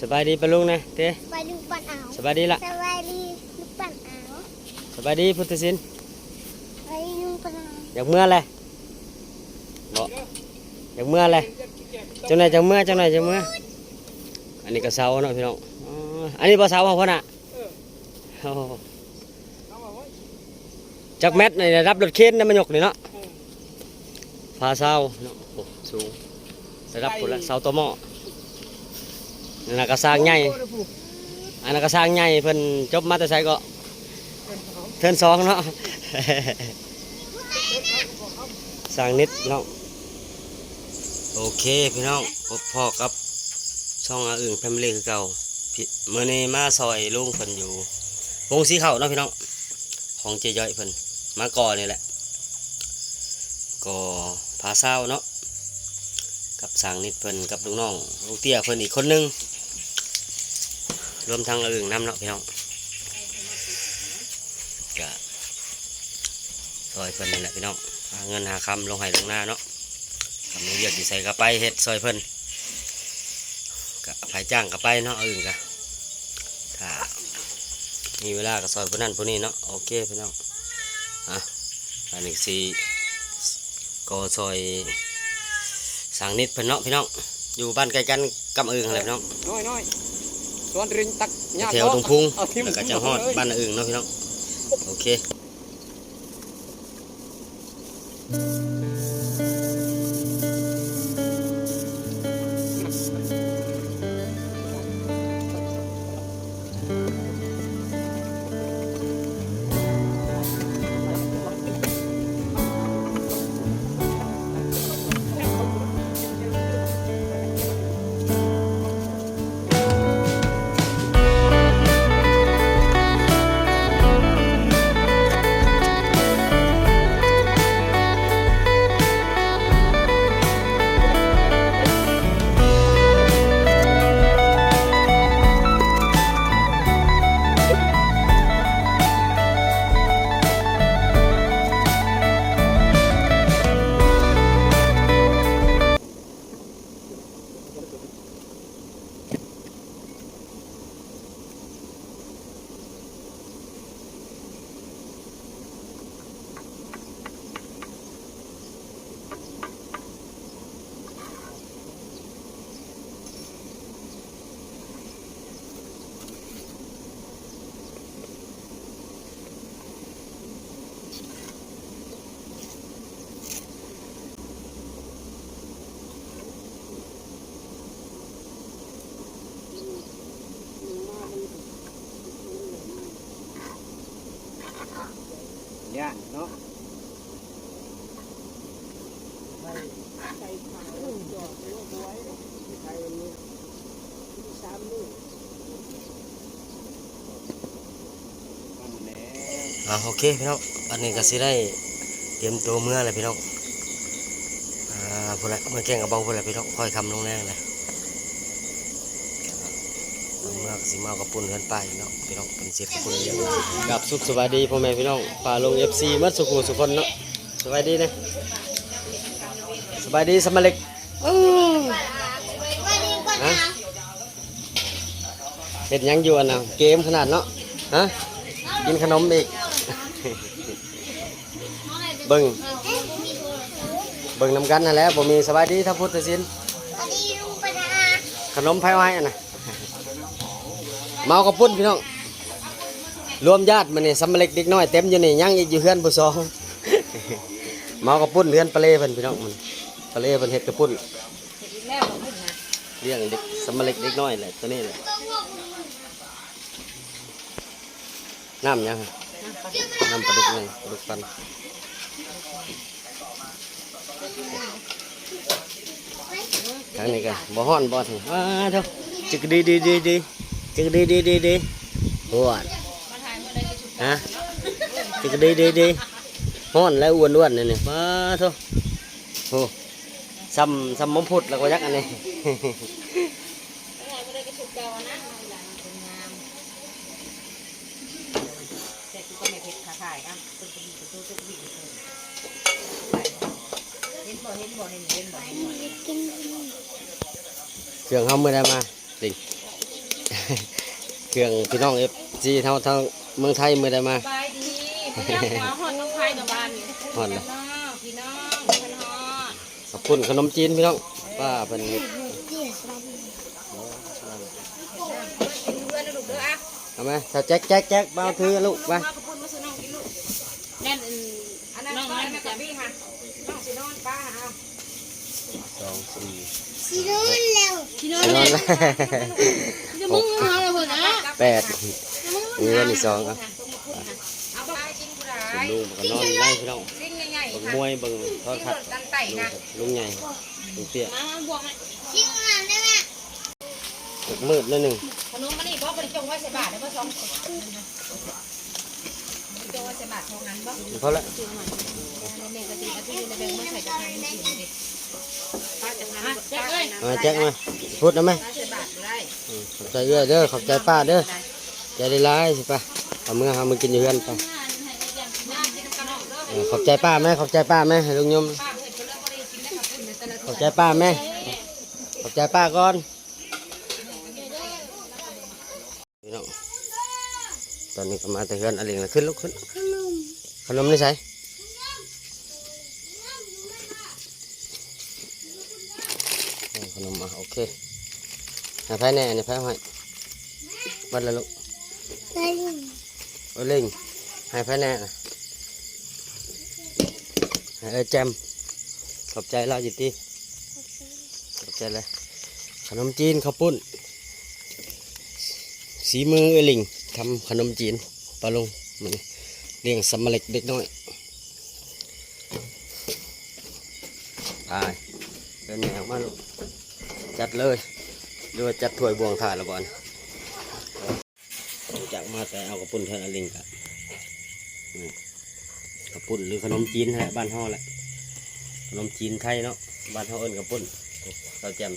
สบายดีปะลุงนะเต้ไปดูปันเอาสบายดีละสบายดีลูกปันเอาสบายดีพุทธศิลป์ไปดูปันเอาอยากเมื่อเลยบ่อยากเมื่อเลยจังไหนจังเมื่อจังไหนจังเมื่ออันนี้ก็เสาเนาะพี่น้องอ๋ออันนี้บ่เสาของพ่อน่ะโอ้จักแมตในรับรถเข็นนะมันยกนี่เนาะพาเสาเนาะโอ้สูงระดับพุ่นละเสาตัวหม้อ นั่นน่ะก็สร้างใหญ่อันนั้นก็สร้างใหญ่เพิ่นจบมาแต่ไสก็เทิร์นสองเนาะ สร้างนิดเนาะโอเคพี่น้องพบพ่อกับช่องอาอึ่งแฟมิลี่คือเก่าพี่เมื่อนี้มาซอยลุงเพิ่นอยู่วงสีเขาเนาะพี่น้องของเจย่อยเพิ่นมาก่อนี่แหละก่อผาเศร้าเนาะกับสร้างนิดเพิ่นกับลูกน้องลูกเตี้ยเพิ่นอีกคนหนึง รวมทั้งอาอึ่งน้ำเนาะพี่น้องก็ซอยเพิ่นนี่แหละพี่น้องหาเงินหาคำลงให้ลงหน้าเนาะทำเรียกที่ใส่กระไปเฮ็ดซอยเพิ่นกับไผจ้างกระไปเนาะอื่นกะถ้ามีเวลาก็ซอยผู้นั้นผู้นี้เนาะโอเคพี่น้องอะอันนี้สีก็ซอยสังนิดเพิ่นเนาะพี่น้องอยู่บ้านใกล้กันกับอื่นอะไรพี่น้องน้อยน้ อนรินตักแถวตรงพุงแล้วก็จะฮอดบ้านอื่นเนาะพี่น้องโอเค เนี่ยเนาะอ่าโอเคพี่น้องอันนี้ก็สิได้เตรียมตัวเมื่อเลยพี่น้องอ่าพุ่นละเมื่อแกงกับเบาพุ่นละพี่น้องค่อยคำลงแรงเลยเอาเมื่อก็สิมาเอากับปุ่นเฮือนไปเนาะพี่น้องเป็นเสียกับปุ่นเลี้ยงกับสุขสวัสดีพ่อแม่พี่น้องป่าลงเอฟซีมัดสุขุสุขคนเนาะสวัสดีนะสบายดีสมาเล็กอื้อไปดูปันฮะเอาเห็ดหยังอยู่อันน่ะเกมขนาดเนาะฮะกินขนมอีกเบิ่งเบิ่งนำกันนั่นแหละผมมีสบายดีถ้าพุทธศิลป์ไปดูปันเอาขนมไผ่ไว้อันน่ะ เมากระปุ้นพี่น้องรวมญาติมันนี่สำเร็จเด็กน้อยเต็มอยู่นี่ยังอีกอยู่เฮือนผู้สองเมากระปุ้นเฮือนปลาเล่เพิ่นพี่น้องมันปลาเล่เพิ่นเฮ็ดกระปุ้นเลี้ยงเด็กสำเร็จเด็กน้อยแหละตัวนี้แหละน้ำยังน้ำปลาดุกนี่ปลาดุกปันทางนี้กันบ่ฮ้อนบ่ถึงอ้าเท่าจึกดีดีดีดี จึกดีดีดีดีหวนฮะจึกดีดีดีฮ้อนแล้วอ้วนอ้วนนี่นี่มาท่าโอ้ซ้ำซ้ำมมพุดแล้วก็ยักอันนี้แต่กูก็ไม่เผ็ดขาถ่ายอะตึกกระบี่ตึกตึกกระบี่เห็นบ่เห็นบ่เห็นเห็นบ่เห็นบ่กินเครื่องเขาไม่ได้มาดิก เครื่องพี่น้องเอฟซีเท่าทางเมืองไทยเมื่อได้มาสบายดีพี่น้องขาวหอดน้องไผ่กับบ้านนี่ฮอดเลยน้องพี่น้องพิ่นฮอดขอบคุณขนมจีนพี่น้องป้าเป็นเดี๋ยวสบายดีกินเพื่อนนะลูกเด้ออะเอาไหมถ้าแจ๊กแจ๊กแจ๊กมาเอาถือลูกมามาขอบคุณมาซื้อน้องกินลูกแน่นอันอันนั้นน้องนั่นกับพี่ค่ะน้องสินอนป้าเอาสองสี่สิโดนแล้วพี่น้องนอนจ แปดเงินอีกสองครับเอาไปกินผู้ใดคุณลุงมันก็นอนนั่งพี่น้องสิ่งใหญ่เบิ่งๆค่ะมวยเบิ่งทอดกินขัรดถตั้งไต่นะลุงใหญ่ลุงเตี้ยมาบวกให้ชิมงานได้ไหมตกมืดนิดหนึ่งขนมมันนี่บอกบริจงไว้ใส่บาทได้ป่ะสองคนบริจงไว้ใส่บาทเท่านั้นบ่พอละซื้อมาในเมกะติกะที่ในแบงค์มาใส่จะทานนี่สิเด็กป้าจะทานแจ๊กเลยมาแจ๊กมาพูดนะไหม ใจเอื้อเด้อขอบใจป้าเด้อใจได้ร้ายสิป้าเอามือเอามือกินอยู่เฮือนไปเออขอบใจป้าไหมขอบใจป้าไหมให้ลุงยมขอบใจป้าไหมขอบใจป้าก่อนพี่น้องตอนนี้ก็มาแต่เฮือนอะไรละขึ้นลุกขึ้นขนมขนมนี่ใส่ขนมมาโอเค ให้ไพ่แน่เนี่ไพ่ให้บัดละลูกได้ยินเออเล่งให้ไพ่แน่นะให้เออแจมขอบใจเราจิตตีขอบใจเลยขนมจีนข้าวปุ้น สีมือเออลิงทำขนมจีนปลาลงมันเลี้ยงสำเร็จเด็กน้อยไปเป็นแนวมาลูกจัดเลย ดูว่าจัดถ้วยบวงถาดละก่อนจากมาแต่เอากระปุ่นเท่านั้นเองครับอืมกระปุ่นหรือขนมจีนฮะบ้านห่อแหละขนมจีนไทยเนาะบ้านห่อเอิ้นกระปุ่นเราแจม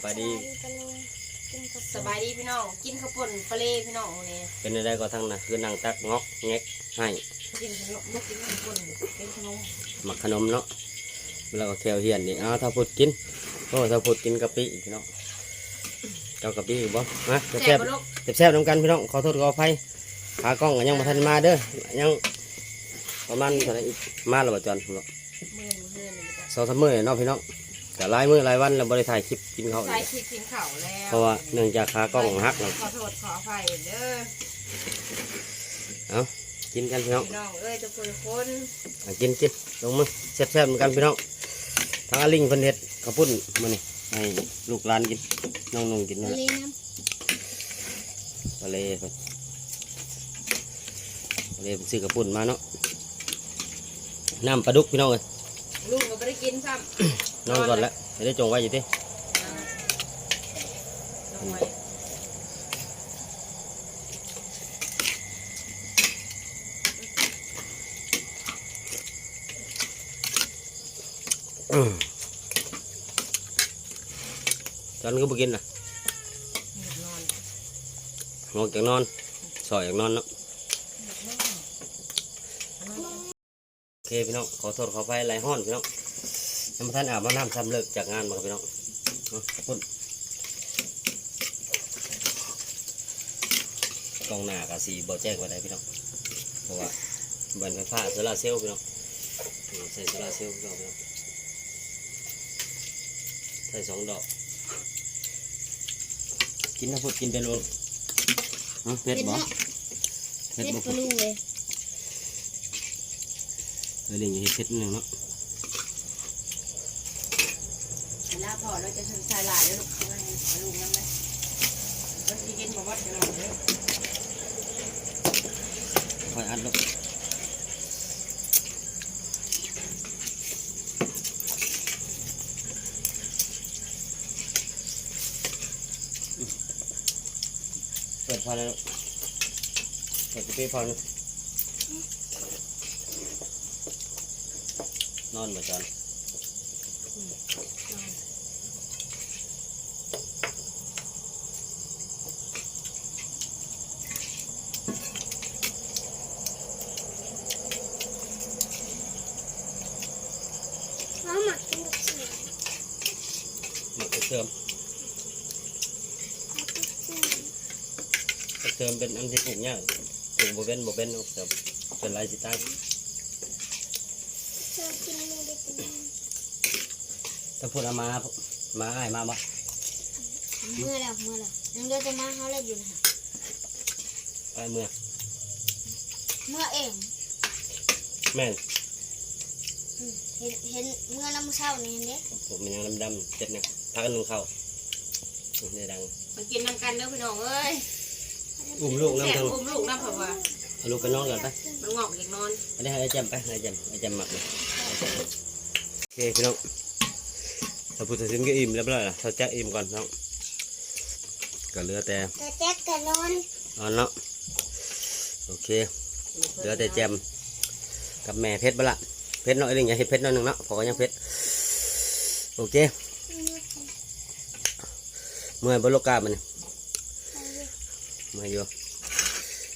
ไปดีสบายดีพี่น้องกินข้าวป่นปลาเล่พี่น้องนี่เป็นได้ก็ทั้งนะคือนั่งตักงอกแงกให้กินขนมกินข้าวป่นเป็นขนมหมักขนมเนาะแล้วก็แควเฮียนนี่อ้าวถ้าพูดกินโอ้ถ้าพูดกินกะปิพี่น้องเจ้ากะ ปิอยู่บ่มาแซ่แซ่บบบ่ลูกๆแซ่บๆน้ำกันพี่น้องขอโทษขออภัยขากล้องก็ยังมาทันมาเด้อยังประมาณเท่าไหร่อีกมาแล้วบ่จอนพี่น้องมือมือนี่จ้ะสองสามมื้อเนาะพี่น้องแต่หลายมื้อหลายวันเราบ่ได้ถ่ายคลิปกินข้าวใส่คิดกินข้าวแล้วเพราะว่าเนื่องจากขากล้องหักเนาะขอโทษขออภัยเด้อเอากินกันพี่น้องพี่น้องเอ้ยทุกคนคนเอากินกินลงมือแซ่บๆเหมือนกันพี่น้องทางอาลิงเพิ่นเฮ็ดกระปุ้นมื้อนี้ ให้ลูกหลานกินน้องๆกินนั่นแหละเลยนะทะเลเพิ่นทะเลเพิ่นซื้อกระปุ่นมาเนาะน้ำปลาดุกพี่น้องเลยลุงก็ไม่ได้กินซ้ำนอนก่อนละจะได้จงไว้อยู่ที่ล จอนก็บ่กินนะนอนงอกจากนอนสอยจากนอนเนาะโอเคพี่น้องขอโทษขอไปไหลายห้อนพี่น้องน้ำท่านอาบน้ำซ้ำเลิกจากงานมาครับพี่น้องขอบคุณกลองหน้ากับสีบ่แจ้งไว้ได้พี่น้องเพราะว่าบันไฟฟ้าโซลาเซลล์พี่น้องใส่โซลาเซลล์พี่น้องพี่น้องใส่สองดอก กินนะพูดกินเป็นโลฮะเผ็ดบ่เผ็ดเล็ดบ่ปลาลูเลยเออเรื่องอย่างนี้เผ็ดหนึ่งเนาะลาพอเราจะทำชายลายแล้วลูกเอาไว้ให้ลุงนั่นเลยรถที่กินมาวัดกันหน่อยเด้อคอยอัดลูกเปิดพอ แล้วเดี๋ยวพี่พอนะนอนบ่จอน เขาหมักกินกับเสือ หมักกระเทียม เขา เติมเป็นอันที่ปลูกยากปลูกบ่เป็นบ่เป็นเติมเป็นไรสิตายชอบกินไม่ได้กินถ้าพูดเอามามาอ้ายมาบ่เมื่อแล้วเมื่อแล้วยังเดี๋ยวจะมาเขาเลยอยู่นะอ้ายเมื่อเมื่อเองแม่นอืมเห็นเห็นเมื่อน้ำเช้านี่เห็นเด้ผมมันยังดำๆเจ็ดเนี่ยพักกันหนึ่งเข้านี่ดังมันกินนำกันเด้อพี่น้องเอ้ย อุ้มลูกแซ่น้ำบทางอุ้มลูกน้ำเผาว่าเอาลูกไปนอนก่อนไปมันงอกอยากนอนอันนี้ให้ไอ้แจมไปให้ไอ้แจมไอ้แจมหมักเลยโอเคพี่น้องเราพูดถึงก็อิ่มแล้วเปล่าล่ะเราแจ๊กอิ่มก่อนน้องก็เหลือแต่แต่แจ๊กกันนอนนอนเนาะโอเค เหลือแต่แจมกับแม่เพชรบ้ละเพชรน้อยหนึ่งอย่าให้เพชรน้อยหนึ่งเนาะพอก็ยังเพชรโอเค เมื่อยบนโลกามันนี่ เมื่อยอยู่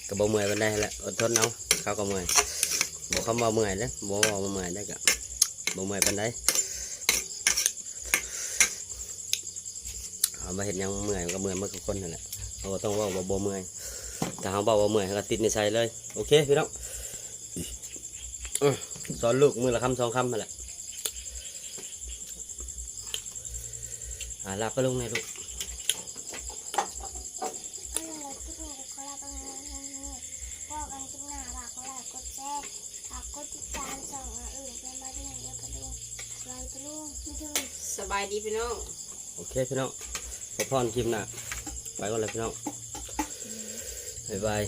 กระบอกเมื่อยมันได้แหละอดทนเอาเขาก็เมื่อยบอกเขามาเมื่อยแล้วบอกว่ามาเมื่อยได้กะบอกเมื่อยปันได้เอามาเห็นยังเมื่อยก็เมื่อยเมื่อกับคนนั่นแหละเราต้องว่าว่บ่เมื่อยถ้าเขาบอกว่าเมื่อยเขาก็ติดในใจเลยโอเคพี่น้องสอนลูกมือละคำสองคำนั่นแหละอ่าลาบไปลงในลูก เอาล่ะเราคิดนี่ก็ลาไปเลยว่ากันกินหน้าฝากก็ไลค์กดแชร์ฝากกดติดตามส่องอะอื่นเป็นมาที่ไหนเดี๋ยวกันดูไลค์ไปลูกไม่ถึง สบายดีพี่น้อง โอเคพี่น้องขอพรคลิปหน้าไปก่อนเลยพี่น้องบ๊ายบาย